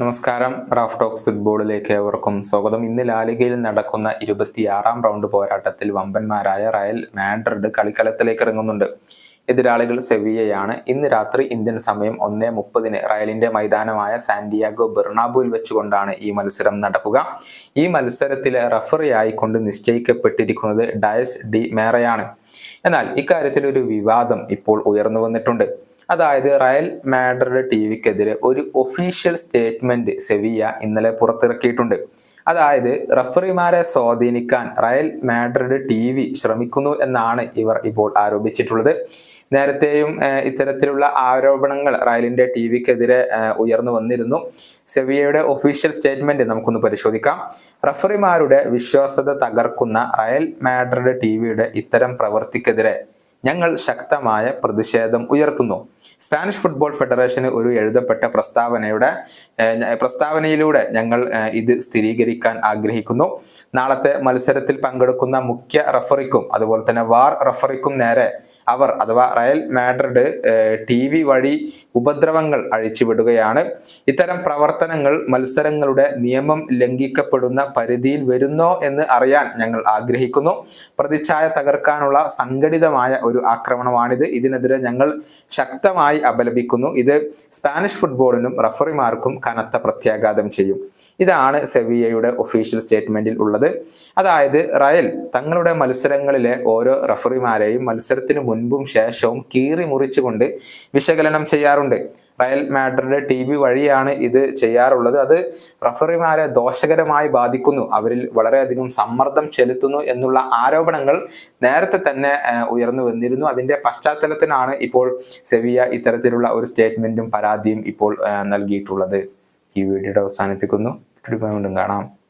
നമസ്കാരം. Raf talks ഫുട്ബോളിലേക്ക് ഏവർക്കും സ്വാഗതം. ഇന്ന് ലാലിഗയിൽ നടക്കുന്ന ഇരുപത്തിയാറാം റൗണ്ട് പോരാട്ടത്തിൽ വമ്പന്മാരായ റയൽ മാഡ്രിഡ് കളിക്കളത്തിലേക്ക് ഇറങ്ങുന്നുണ്ട്. എതിരാളികൾ സെവിയയാണ്. ഇന്ന് രാത്രി ഇന്ത്യൻ സമയം ഒന്നേ മുപ്പതിന് റയലിന്റെ മൈതാനമായ സാന്റിയാഗോ ബെർണാബുവിൽ വെച്ചുകൊണ്ടാണ് ഈ മത്സരം നടക്കുക. ഈ മത്സരത്തിലെ റഫറി ആയിക്കൊണ്ട് നിശ്ചയിക്കപ്പെട്ടിരിക്കുന്നത് ഡയസ് ഡി മേറയാണ്. എന്നാൽ ഇക്കാര്യത്തിൽ ഒരു വിവാദം ഇപ്പോൾ ഉയർന്നു വന്നിട്ടുണ്ട്. അതായത് റയൽ മാഡ്രിഡ് ടി വിക്കെതിരെ ഒരു ഒഫീഷ്യൽ സ്റ്റേറ്റ്മെന്റ് സെവിയ ഇന്നലെ പുറത്തിറക്കിയിട്ടുണ്ട്. അതായത് റഫറിമാരെ സ്വാധീനിക്കാൻ റയൽ മാഡ്രിഡ് ടി വി ശ്രമിക്കുന്നു എന്നാണ് ഇവർ ഇപ്പോൾ ആരോപിച്ചിട്ടുള്ളത്. നേരത്തെയും ഇത്തരത്തിലുള്ള ആരോപണങ്ങൾ റയലിന്റെ ടി വിക്കെതിരെ ഉയർന്നു വന്നിരുന്നു. സെവിയയുടെ ഒഫീഷ്യൽ സ്റ്റേറ്റ്മെന്റ് നമുക്കൊന്ന് പരിശോധിക്കാം. റഫറിമാരുടെ വിശ്വാസത തകർക്കുന്ന റയൽ മാഡ്രിഡ് ടി വിയുടെ ഇത്തരം പ്രവൃത്തിക്കെതിരെ ഞങ്ങൾ ശക്തമായ പ്രതിഷേധം ഉയർത്തുന്നു. സ്പാനിഷ് ഫുട്ബോൾ ഫെഡറേഷന് ഒരു എഴുതപ്പെട്ട പ്രസ്താവനയുടെ പ്രസ്താവനയിലൂടെ ഞങ്ങൾ ഇത് സ്ഥിരീകരിക്കാൻ ആഗ്രഹിക്കുന്നു. നാളത്തെ മത്സരത്തിൽ പങ്കെടുക്കുന്ന മുഖ്യ റഫറിക്കും അതുപോലെ തന്നെ വാർ റഫറിക്കും നേരെ അവർ അഥവാ റയൽ മാഡ്രിഡ് ടി വി വഴി ഉപദ്രവങ്ങൾ അഴിച്ചുവിടുകയാണ്. ഇത്തരം പ്രവർത്തനങ്ങൾ മത്സരങ്ങളുടെ നിയമം ലംഘിക്കപ്പെടുന്ന പരിധിയിൽ വരുന്നോ എന്ന് അറിയാൻ ഞങ്ങൾ ആഗ്രഹിക്കുന്നു. പ്രതിച്ഛായ തകർക്കാനുള്ള സംഘടിതമായ ഒരു ആക്രമണമാണിത്. ഇതിനെതിരെ ഞങ്ങൾ ശക്തമായി അപലപിക്കുന്നു. ഇത് സ്പാനിഷ് ഫുട്ബോളിനും റഫറിമാർക്കും കനത്ത പ്രത്യാഘാതം ചെയ്യും. ഇതാണ് സെവിയയുടെ ഒഫീഷ്യൽ സ്റ്റേറ്റ്മെന്റിൽ ഉള്ളത്. അതായത് റയൽ തങ്ങളുടെ മത്സരങ്ങളിലെ ഓരോ റഫറിമാരെയും മത്സരത്തിന് മുൻപും ശേഷവും കീറി മുറിച്ചുകൊണ്ട് വിശകലനം ചെയ്യാറുണ്ട്. റയൽ മാഡ്രിഡ് ടി വി വഴിയാണ് ഇത് ചെയ്യാറുള്ളത്. അത് റഫറിമാരെ ദോഷകരമായി ബാധിക്കുന്നു. അവരിൽ വളരെയധികം സമ്മർദ്ദം ചെലുത്തുന്നു എന്നുള്ള ആരോപണങ്ങൾ നേരത്തെ തന്നെ ഉയർന്നു വന്നിരുന്നു. അതിന്റെ പശ്ചാത്തലത്തിലാണ് ഇപ്പോൾ സെവിയ ഇത്തരത്തിലുള്ള ഒരു സ്റ്റേറ്റ്മെന്റും പരാതിയും ഇപ്പോൾ നൽകിയിട്ടുള്ളത്. ഈ വീഡിയോയുടെ അവസാനിപ്പിക്കുന്നു. വീണ്ടും കാണാം.